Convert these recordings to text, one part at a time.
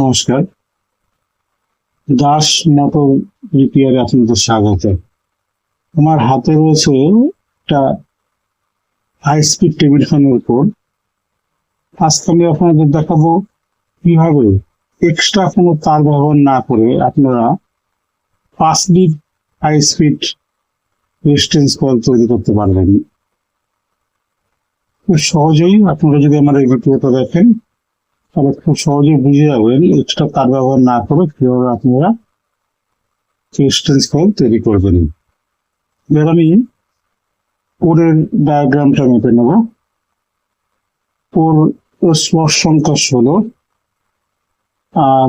নমস্কার। দাস মোটর রিপেয়ারে আপনাদের স্বাগত। আমার হাতে রয়েছে একটা হাই স্পিড টেবিল ফ্যানের উপর। আজকে আমি আপনাদের দেখাবো কীভাবে এক্সট্রা কোনো তার ব্যবহার না করে আপনারা পাঁচ lead high speed resistance coil তৈরি করতে পারবেন। খুব সহজেই আপনারা যদি আমার এই ভিডিওটা দেখেন তাহলে খুব সহজে বুঝে যাবেন এক্সট্রা তার ব্যবহার না করে কীভাবে আপনারা রেজিস্ট্যান্স কয়েল তৈরি করবেন এবার আমি কোডের ডায়াগ্রামটা মেপে নেব। কোর স্লট সংখ্যা ষোলো। আর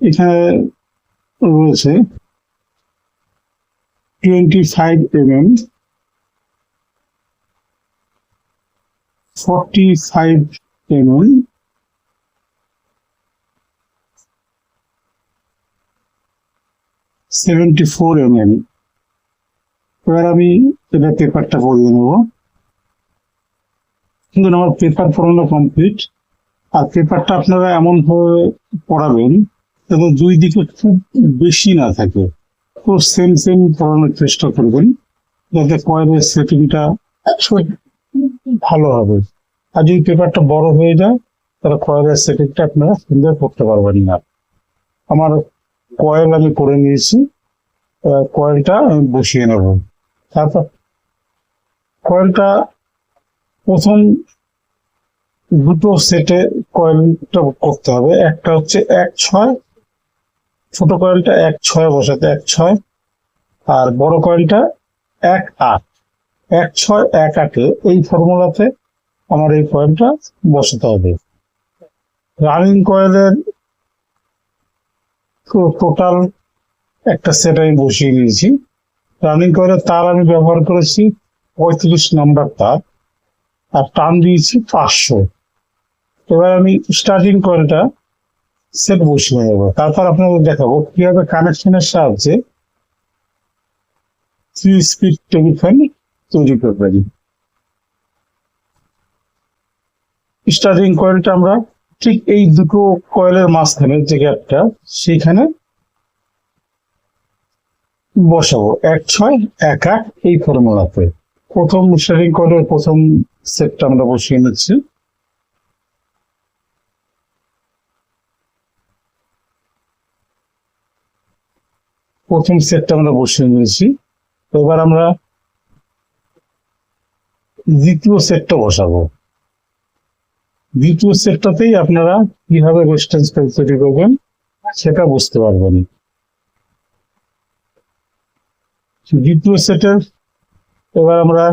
এখানে রয়েছে twenty five M M forty five M seventy four M M এবার আমি এটা পেপারটা কিন্তু আমার পেপার পড়ানো কমপ্লিট আর পেপারটা আপনারা এমন ভাবে পড়াবেন যাতে দুই দিকে খুব বেশি না থাকে। তো সেম সেম পড়ানোর চেষ্টা করবেন। যাতে কয়েলের সেটিংটা ভালো হবে। আর যদি পেপারটা বড় হয়ে যায়, তাহলে কয়েলের সেটিংটা আপনারা সুন্দর করতে পারবেন না। আমার কয়েল আমি করে নিয়েছি কয়েলটা আমি বসিয়ে নেব। তারপর কয়েলটা প্রথম দুটো সেটে কয়েলটা করতে হবে। একটা হচ্ছে এক ছয়, ছোট কয়েলটা এক ছয় বসাতে এক ছয়, আর বড় কয়েলটা এক আট। এক ছয়, এক আটে এই ফর্মুলাতে আমার এই কয়েলটা বসাতে হবে। রানিং কয়েলের টোটাল একটা সেট আমি বসিয়ে নিয়েছি রানিং কয়েলের তার আমি ব্যবহার করেছি পঁয়ত্রিশ নাম্বার তার। আর টান দিয়েছি পাঁচশো। এবার আমি স্টার্টিং কয়েলটা সেট বসিয়ে নেব তারপর আপনাদের দেখাবো কীভাবে কানেকশনের সাহায্যে থ্রি স্পিড টেবিল তৈরি পারি স্টার্টিং কয়েলটা আমরা ঠিক এই দুটো কয়েলের মাঝখানে যে গ্যাপটা সেখানে বসাবো। এক ছয়, এক আট, এই ফর্মুলাতে প্রথম স্টার্টিং কয়েলের প্রথম সেটটা আমরা বসিয়ে নিচ্ছি। প্রথম সেটটা আমরা বসিয়ে নিয়েছি। এবার আমরা দ্বিতীয় সেটটা বসাবো। দ্বিতীয় সেটটাতেই আপনারা কীভাবে রেজিস্ট্যান্স তৈরি করবেন, সেটা বুঝতে পারবেন। দ্বিতীয় সেটের এবার আমরা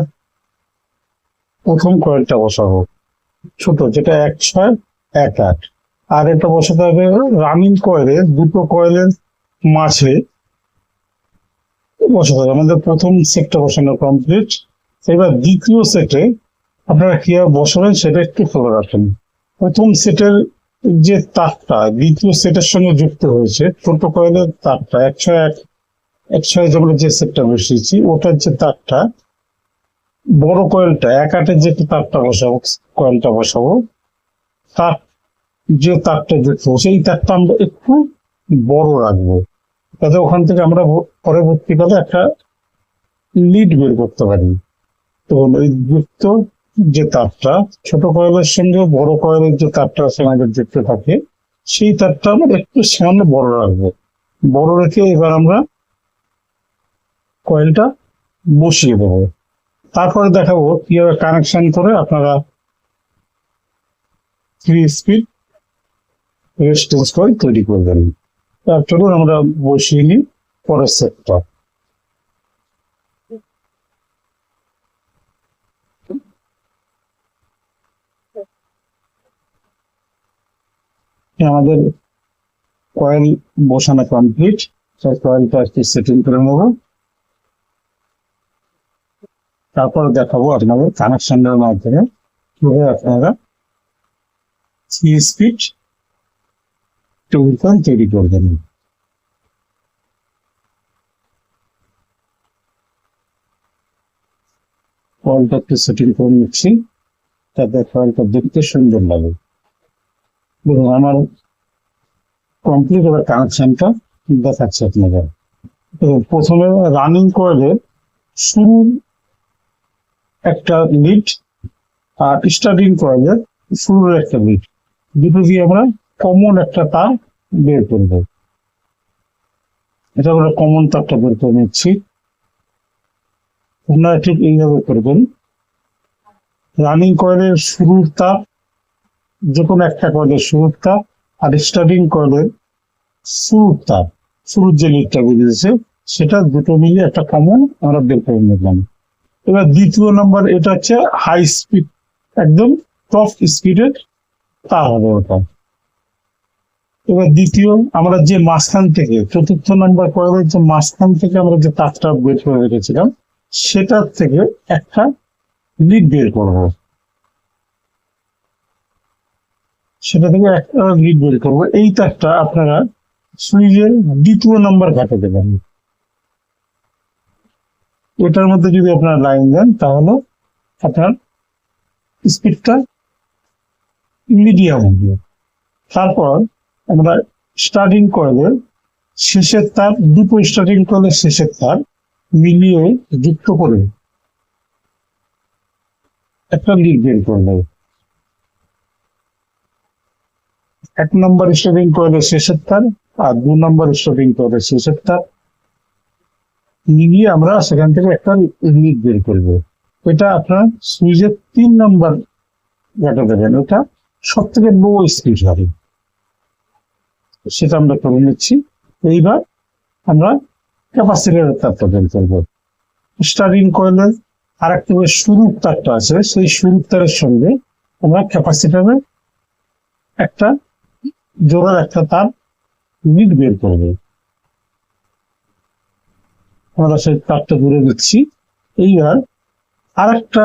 প্রথম কয়েলটা বসাবো। ছোট, যেটা এক ছয়, এক আট। আর এটা বসাতে হবে রানিং কয়েলের দুটো কয়েলের মাঝে বসাতে হবে। আমাদের প্রথম সেটটা বসানো কমপ্লিট এবার দ্বিতীয় সেটে আপনারা কীভাবে বসাবেন? সেটা একটু খবর রাখেন। প্রথম সেটের যে তারটা, দ্বিতীয় সেটের সঙ্গে যুক্ত হয়েছে ছোট কয়েলের তারটা এক ছয় এক এক ছয় যেমন যে সেটটা বসিয়েছি, ওটার যে তারটা, বড় কয়েলটা, এক আটের যে তারটা বসাবো, কয়েলটা বসাবো, তার যে তারটা যুক্ত সেই তারটা আমরা একটু বড় রাখব। তাতে ওখান থেকে আমরা পরবর্তীকালে একটা লিড বের করতে পারি। তো ওই যুক্ত যে তারটা ছোট কয়েলের সঙ্গে বড় কয়েলের যে তারটা আছে আমাদের যুক্ত থাকে, সেই তারটা আমরা একটু সামনে বড় রাখব। বড় রেখে এবার আমরা কয়েলটা বসিয়ে দেবো। তারপরে দেখাবো কীভাবে কানেকশন করে আপনারা থ্রি স্পিড রেজিস্ট্যান্স কয়েল তৈরি করবেন। তার চলুন আমরা বসিয়ে নিই পরের সেটটা আমাদের কয়েল বসানো কমপ্লিট সেই কয়েলটা সেটিং করে নেব। তারপর দেখাবো আপনাদের কানেকশনের মাধ্যমে। কীভাবে আপনারা থ্রি স্পিড টেবিল তৈরি করবেন। কয়েলটা একটু সেটিং করে নিচ্ছি। তাতে কয়েলটা দেখতে সুন্দর লাগে। দেখুন, আমার কমপ্লিট এবার কানেকশনটা দেখাচ্ছে আপনাদের তো প্রথমে রানিং কয়েলের শুরু একটা লিড আর স্টার্টিং কয়েলের শুরুর একটা লিড দুটো দিয়ে আমরা কমন একটা তার বের করব এটা আমরা কমন তারটা বের করে নিচ্ছি। আপনারা ঠিক এইভাবে করবেন রানিং কয়েলের শুরুর তার যে কোনো একটা শুরুর তার আর স্টার্টিং শুরুর তার শুরুর যে লিডটা বেরিয়েছে সেটা দুটো মিলে একটা কমন আমরা বের করে নিলাম এবার দ্বিতীয় নাম্বার এটা হচ্ছে হাই স্পিড একদম টপ স্পিডের তার হবে ওটা। এবার দ্বিতীয়, আমরা যে মাঝখান থেকে, চতুর্থ নাম্বার কয়েলের যে মাঝখান থেকে আমরা যে তারটা বের করে রেখেছিলাম, সেটার থেকে একটা লিড বের করব। সেটা থেকে একটা লিড বের করব। এই তারটা আপনারা সুইচের দ্বিতীয় নাম্বার ঘাটে দেবেন। এটার মধ্যে যদি আপনারা লাইন দেন, তাহলে আপনার স্পিডটা মিডিয়াম হবে। তারপর আমরা স্টার্টিং কয়েলের শেষের তার, দুটো স্টার্টিং কয়েলের শেষের তার মিলিয়ে যুক্ত করে একটা লিড বের করবে এক নম্বর স্টার্টিং কয়েলের তার আর দু নম্বর স্টার্টিং কয়েলের তার মিলিয়ে আমরা সেখান থেকে একটা ইউনিট বের করব। এটা আপনার সুইচের তিন নম্বর যেটা দেবেন ওটা সব থেকে লো স্পিড হবে। সেটা আমরা করে নিচ্ছি। এইবার আমরা ক্যাপাসিটার তারটা বের করব। স্টারিং কয়েলের আর একটা শুরুর তারটা আছে, সেই শুরুর তারের সঙ্গে আমরা ক্যাপাসিটারের একটা জোড়ার একটা তার লিড বের করবে আমরা সেই তারটা দূরে দিচ্ছি এইবার আর একটা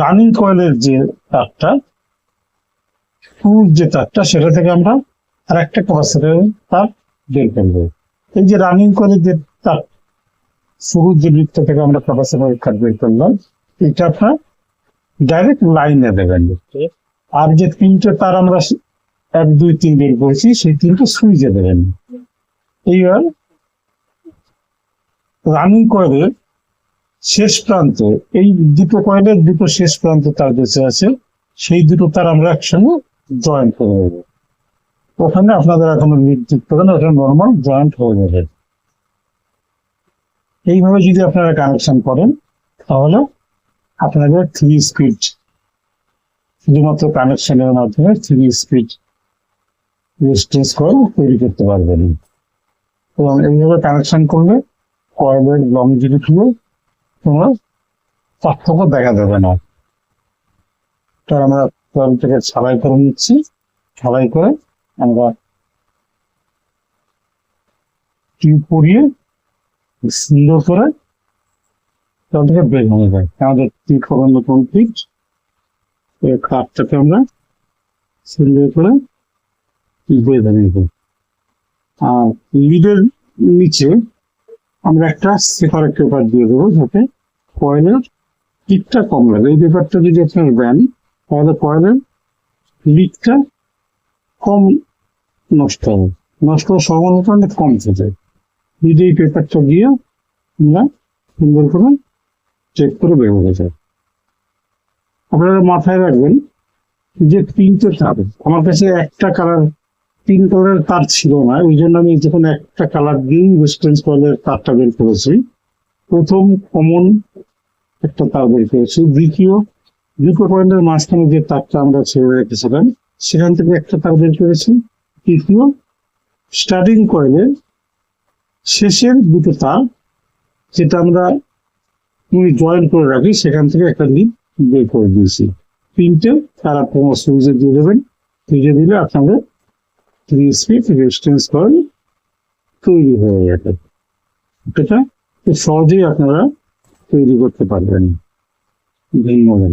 রানিং কয়েলের যে তারটা যে তারটা, সেটা থেকে আমরা আর একটা ক্যাপাসিটারের তার বের করব এই যে রানিং কয়েলের যে তার, শুরুর যে বৃত্ত থেকে আমরা ক্যাপাসিটার কাট বের করলাম, এটা আপনার ডাইরেক্ট লাইনে দেবেন। আর যে তিনটে তার আমরা এক, দুই, তিন বের করেছি, সেই তিনটে সুইচে দেবেন। এইবার রানিং কয়েলের শেষ প্রান্ত, এই দুটো কয়েলের দুটো শেষ প্রান্ত তার বেঁচে আছে, সেই দুটো তার আমরা একসঙ্গে জয়েন্ট করে দেবো ওখানে আপনাদের এখনও যুক্ত করেন ওটা নর্মাল জয়েন্ট হয়ে যাবে। এইভাবে যদি আপনারা কানেকশন করেন, তাহলে আপনাদের থ্রি স্পিড শুধুমাত্র কানেকশনের মাধ্যমে থ্রি স্পিড রেজিস্ট্যান্স কয়েল তৈরি করতে পারবেন। এবং এইভাবে কানেকশন করলে কয়েলের লংজিভিটিও কোনো পার্থক্য দেখা যাবে না। তার আমরা কয়েল থেকে ছাড়াই করে নিচ্ছি। ছাড়াই করে আমরা টিউব পরিয়ে সুন্দর করে জল থেকে বের হয়ে যায়। আমাদের টিউব পরানো কমপ্লিট এই কাঠটাকে আমরা সুন্দর করে বেঁধে নেব আর লিডের নিচে আমরা একটা সেপারেট পেপার দিয়ে দেবো যাতে কয়েলের লিকটা কম লাগে। এই পেপারটা যদি আপনার দেন, তাহলে কয়েলের লিকটা কম নষ্ট হবে। নষ্ট হওয়ার সম্ভাবনাটা অনেক কম থাকে। যদি এই পেপারটা দিয়ে আমরা সুন্দর করে চেক করে বের হয়ে যায় আপনারা মাথায় রাখবেন যে তিনটে তার আমার কাছে একটা কালার তিন কালারের তার ছিল না, ওই জন্য আমি যখন একটা কালার দিয়েই ওয়েস্টার্ন কয়েলের তারটা বের করেছি, প্রথম কমন একটা তার বের করেছি, দ্বিতীয় দুটো পয়েন্টের মাঝখানে যে তারটা আমরা ছেড়ে রেখেছিলাম, সেখান থেকে একটা তার বের করেছি, তৃতীয় স্টার্টিং কয়েলের শেষের দুটো তার যেটা আমরা তুমি জয়েন করে রাখি, সেখান থেকে একটা লিড বের করে দিয়েছি। তিনটে, তারা আপনারা সুইচে দিয়ে দেবেন সুইচে দিলে আপনাদের থ্রি স্পিড রেজিস্ট্যান্স কয়েল তৈরি হয়ে যাবে এটা খুব সহজেই আপনারা তৈরি করতে পারবেন ধন্যবাদ